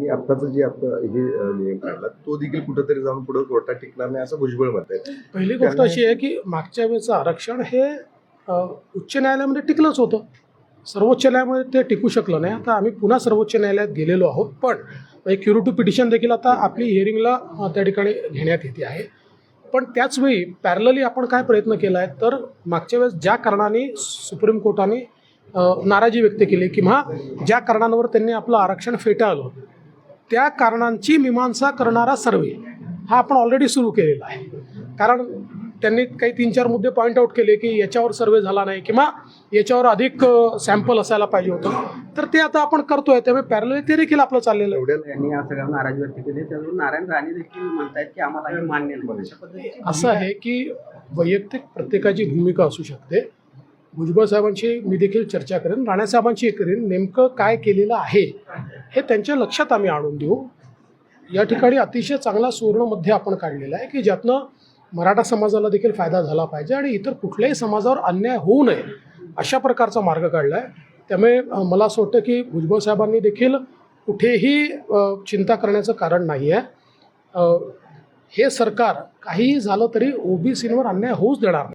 मी आत्ताचं जे आता हे नियम काढला तो देखील कुठेतरी जाऊन पुढे कोर्टात टिकणार नाही असं भुजबळ मत आहे. पहिली गोष्ट अशी आहे की मागच्या वेळेचं आरक्षण हे उच्च न्यायालयामध्ये टिकलंच होतं. सर्वोच्च न्यायालयामध्ये ते टिकू शकलं नाही. आता आम्ही पुन्हा सर्वोच्च न्यायालयात गेलेलो आहोत पण एक क्युरिटिव्ह पिटिशन देखील आता आपली हिअरिंगला त्या ठिकाणी घेण्यात येते आहे. पण त्याचवेळी पॅरलली आपण काय प्रयत्न केला आहे तर मागच्या वेळेस ज्या कारणाने सुप्रीम कोर्टाने नाराजी व्यक्त केली किंवा ज्या कारणांवर त्यांनी आपलं आरक्षण फेटाळलं त्या कारणांची मीमांसा करणारा सर्वे. हा आपण ऑलरेडी सुरू केलेला आहे. कारण त्यांनी काही तीन चार मुद्दे पॉईंट आऊट केले की याच्यावर सर्वे झाला नाही किंवा याच्यावर अधिक सॅम्पल असायला पाहिजे होतं. तर ते आता आपण करतोय. त्यामुळे पॅरल ते देखील आपलं चाललेलं आहे. यांनी या सगळ्यावर नाराजी व्यक्त केली. नारायण राणे देखील म्हणतायत की आम्हाला हे मान्य नाही. अशा पद्धतीची असं आहे की वैयक्तिक प्रत्येकाची भूमिका असू शकते. भुजबळ साहेबांशी मी देखील चर्चा करेन. राणेसाहेबांशी करेन. नेमकं काय केलेलं आहे? हे त्यांच्या लक्षात आम्ही आणून देऊ. या ठिकाणी अतिशय चांगला सुवर्णमध्ये आपण काढलेला आहे की ज्यातनं मराठा समाजाला देखील फायदा झाला पाहिजे आणि इतर कुठल्याही समाजावर अन्याय होऊ नये अशा प्रकारचा मार्ग काढला आहे त्यामुळे मला असं वाटतं की भुजबळ साहेबांनी देखील कुठेही चिंता करण्याचं कारण नाही आहे हे सरकार काहीही झालं तरी ओबीसींवर अन्याय होऊच देणार नाही.